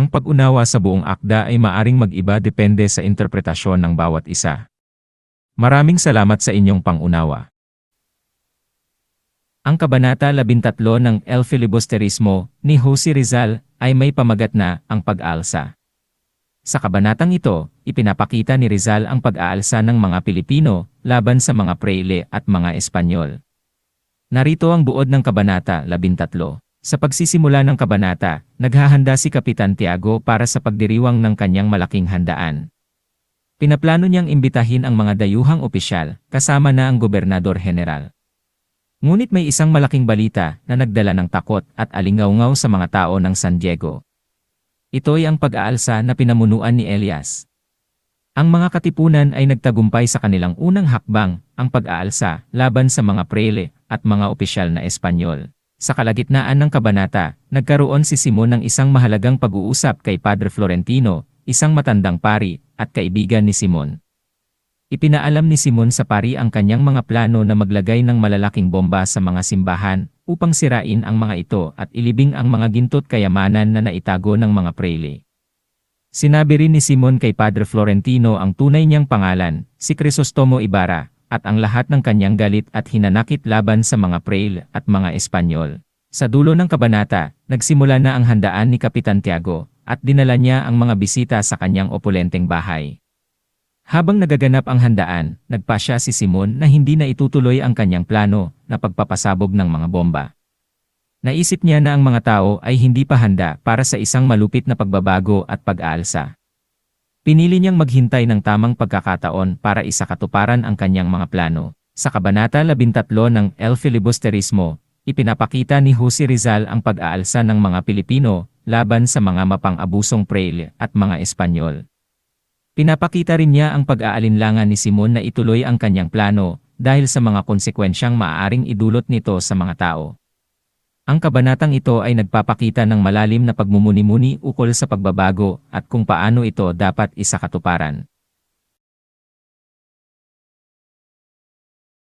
Ang pag-unawa sa buong akda ay maaring mag-iba depende sa interpretasyon ng bawat isa. Maraming salamat sa inyong pangunawa. Ang Kabanata 13 ng El Filibusterismo ni Jose Rizal ay may pamagat na ang pag-aalsa. Sa kabanatang ito, ipinapakita ni Rizal ang pag-aalsa ng mga Pilipino laban sa mga Preyle at mga Espanyol. Narito ang buod ng Kabanata 13. Sa pagsisimula ng kabanata, naghahanda si Kapitan Tiago para sa pagdiriwang ng kanyang malaking handaan. Pinaplano niyang imbitahin ang mga dayuhang opisyal, kasama na ang gobernador general. Ngunit may isang malaking balita na nagdala ng takot at alingaw-ngaw sa mga tao ng San Diego. Ito ay ang pag-aalsa na pinamunuan ni Elias. Ang mga katipunan ay nagtagumpay sa kanilang unang hakbang, ang pag-aalsa, laban sa mga prele at mga opisyal na Espanyol. Sa kalagitnaan ng kabanata, nagkaroon si Simon ng isang mahalagang pag-uusap kay Padre Florentino, isang matandang pari, at kaibigan ni Simon. Ipinaalam ni Simon sa pari ang kanyang mga plano na maglagay ng malalaking bomba sa mga simbahan upang sirain ang mga ito at ilibing ang mga gintot kayamanan na naitago ng mga prele. Sinabi rin ni Simon kay Padre Florentino ang tunay niyang pangalan, si Crisostomo Ibarra, at ang lahat ng kanyang galit at hinanakit laban sa mga Prail at mga Espanyol. Sa dulo ng kabanata, nagsimula na ang handaan ni Kapitan Tiago, at dinala niya ang mga bisita sa kanyang opulenteng bahay. Habang nagaganap ang handaan, nagpasya si Simon na hindi na itutuloy ang kanyang plano na pagpapasabog ng mga bomba. Naisip niya na ang mga tao ay hindi pa handa para sa isang malupit na pagbabago at pag-aalsa. Pinili niyang maghintay ng tamang pagkakataon para isakatuparan ang kanyang mga plano. Sa Kabanata 13 ng El Filibusterismo, ipinapakita ni Jose Rizal ang pag-aalsa ng mga Pilipino laban sa mga mapang-abusong Prail at mga Espanyol. Pinapakita rin niya ang pag-aalinlangan ni Simon na ituloy ang kanyang plano dahil sa mga konsekwensyang maaaring idulot nito sa mga tao. Ang kabanatang ito ay nagpapakita ng malalim na pagmumuni-muni ukol sa pagbabago at kung paano ito dapat isakatuparan.